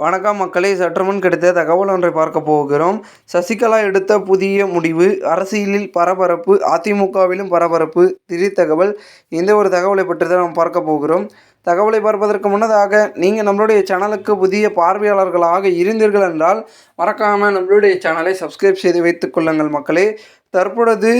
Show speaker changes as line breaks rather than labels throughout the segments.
வணக்கம் மக்களே சற்றுமுன் கிடைத்த தகவல் ஒன்றை பார்க்க போகிறோம். சசிகலா எடுத்த புதிய முடிவு அரசியலில் பரபரப்பு அதிமுகவிலும் பரபரப்பு திடீர் தகவல் இந்த ஒரு தகவலை பற்றி தான் நாம் பார்க்க போகிறோம். தகவலை பார்ப்பதற்கு முன்னதாக நீங்கள் நம்மளுடைய சேனலுக்கு புதிய பார்வையாளர்களாக இருந்தீர்கள் என்றால் மறக்காமல் நம்மளுடைய சேனலை சப்ஸ்கிரைப் செய்து வைத்துக் கொள்ளுங்கள் மக்களே. தற்பொழுது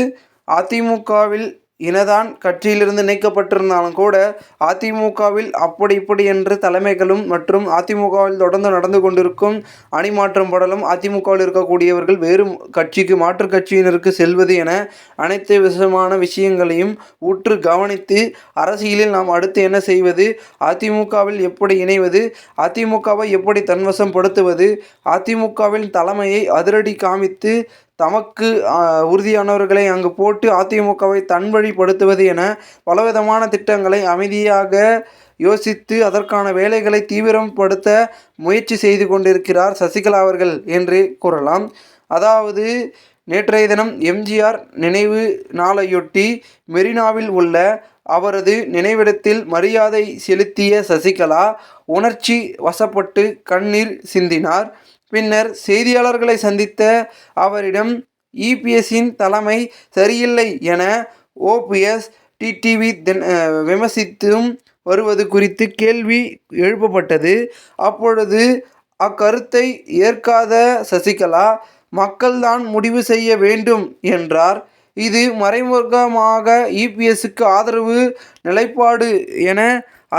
அதிமுகவில் இனதான் கட்சியிலிருந்து நீக்கப்பட்டிருந்தாலும் கூட அதிமுகவில் அப்படி இப்படி என்று தலைமைகளும் மற்றும் அதிமுகவில் தொடர்ந்து நடந்து கொண்டிருக்கும் அணிமாற்றம் படலும் அதிமுகவில் இருக்கக்கூடியவர்கள் வேறு கட்சிக்கு மாற்று கட்சியினருக்கு செல்வது என அனைத்து விதமான விஷயங்களையும் உற்று கவனித்து அரசியலில் நாம் அடுத்து என்ன செய்வது? அதிமுகவில் எப்படி இணைவது? அதிமுகவை எப்படி தன்வசம் படுத்துவது அதிமுகவில் தலைமையை அதிரடி காமித்து தமக்கு உறுதியானவர்களை அங்கு போட்டு அதிமுகவை தன்வழிப்படுத்துவது என பலவிதமான திட்டங்களை அமைதியாக யோசித்து அதற்கான வேலைகளை தீவிரப்படுத்த முயற்சி செய்து கொண்டிருக்கிறார் சசிகலா அவர்கள் என்று கூறலாம். அதாவது நேற்றைய தினம் எம்ஜிஆர் நினைவு நாளையொட்டி மெரினாவில் உள்ள அவரது நினைவிடத்தில் மரியாதை செலுத்திய சசிகலா உணர்ச்சி வசப்பட்டு கண்ணீர் சிந்தினார். பின்னர் செய்தியாளர்களை சந்தித்த அவரிடம் இபிஎஸ்ஸின் தலைமை சரியில்லை என ஓபிஎஸ் டிடிவி விமர்சித்தும் வருவது குறித்து கேள்வி எழுப்பப்பட்டது. அப்பொழுது அக்கருத்தை ஏற்காத சசிகலா மக்கள்தான் முடிவு செய்ய வேண்டும் என்றார். இது மறைமுகமாக இபிஎஸ்க்கு ஆதரவு நிலைப்பாடு என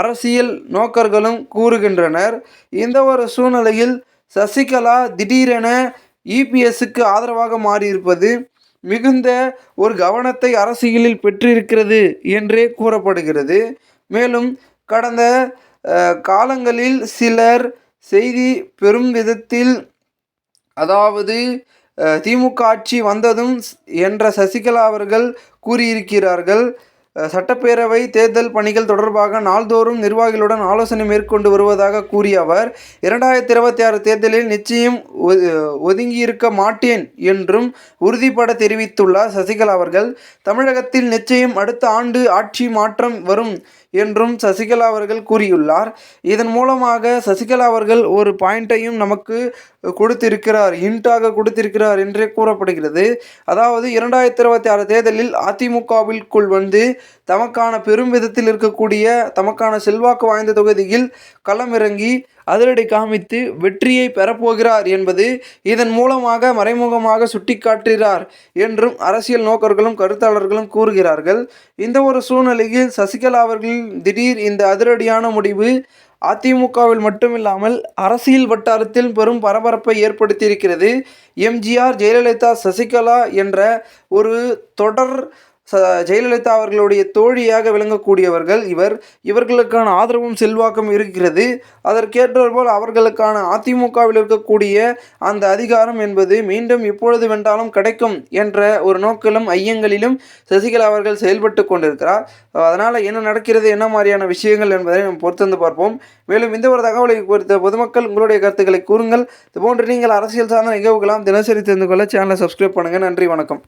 அரசியல் நோக்கர்களும் கூறுகின்றனர். இந்த ஒரு சூழ்நிலையில் சசிகலா திடீரென இபிஎஸ்க்கு ஆதரவாக மாறியிருப்பது மிகுந்த ஒரு கவனத்தை அரசியலில் பெற்றிருக்கிறது என்றே கூறப்படுகிறது. மேலும் கடந்த காலங்களில் சிலர் செய்தி பெரும் விதத்தில் அதாவது திமுக ஆட்சி வந்ததும் என்ற சசிகலா அவர்கள் கூறியிருக்கிறார்கள். சட்டப்பேரவை தேர்தல் பணிகள் தொடர்பாக நாள்தோறும் நிர்வாகிகளுடன் ஆலோசனை மேற்கொண்டு வருவதாக கூறிய அவர் இரண்டாயிரத்தி இருபத்தி ஆறு தேர்தலில் நிச்சயம் ஒதுங்கியிருக்க மாட்டேன் என்றும் உறுதிபட தெரிவித்துள்ளார் சசிகலா அவர்கள். தமிழகத்தில் நிச்சயம் அடுத்த ஆண்டு ஆட்சி மாற்றம் வரும் என்றும் சசிகலா அவர்கள் கூறியுள்ளார். இதன் மூலமாக சசிகலா அவர்கள் ஒரு பாயிண்ட்டையும் நமக்கு கொடுத்திருக்கிறார் ஹிண்டாக கொடுத்திருக்கிறார் என்றே கூறப்படுகிறது. அதாவது இரண்டாயிரத்தி இருபத்தி ஆறு தேர்தலில் அதிமுகவிற்குள் வந்து தமக்கான பெரும் விதத்தில் இருக்கக்கூடிய தமக்கான செல்வாக்கு வாய்ந்த தொகுதியில் களமிறங்கி அதிரடி காமித்து வெற்றியை பெறப்போகிறார் என்பது இதன் மூலமாக மறைமுகமாக சுட்டிக்காட்டுகிறார் என்றும் அரசியல் நோக்கர்களும் கருத்தாளர்களும் கூறுகிறார்கள். இந்த ஒரு சூழ்நிலையில் சசிகலா அவர்களின் திடீர் இந்த அதிரடியான முடிவு அதிமுகவில் மட்டுமில்லாமல் அரசியல் வட்டாரத்தில் பெரும் பரபரப்பை ஏற்படுத்தியிருக்கிறது. எம்ஜிஆர் ஜெயலலிதா சசிகலா என்ற ஒரு தொடர் ஜெயலலிதா அவர்களுடைய தோழியாக விளங்கக்கூடியவர்கள் இவர். இவர்களுக்கான ஆதரவும் செல்வாக்கும் இருக்கிறது. அதற்கேற்றபோல் போல் அவர்களுக்கான அதிமுகவில் இருக்கக்கூடிய அந்த அதிகாரம் என்பது மீண்டும் இப்பொழுது வென்றாலும் கிடைக்கும் என்ற ஒரு நோக்கிலும் ஐயங்களிலும் சசிகலா அவர்கள் செயல்பட்டு கொண்டிருக்கிறார். அதனால் என்ன நடக்கிறது என்ன மாதிரியான விஷயங்கள் என்பதை நாம் பொறுத்திருந்து பார்ப்போம். மேலும் இந்த ஒரு தகவலை குறித்த பொதுமக்கள் உங்களுடைய கருத்துக்களை கூறுங்கள். இதுபோன்று நீங்கள் அரசியல் சார்ந்த நிகழ்வுகளாம் தினசரி தெரிந்து கொள்ள சேனலை சப்ஸ்கிரைப் பண்ணுங்கள் நன்றி வணக்கம்.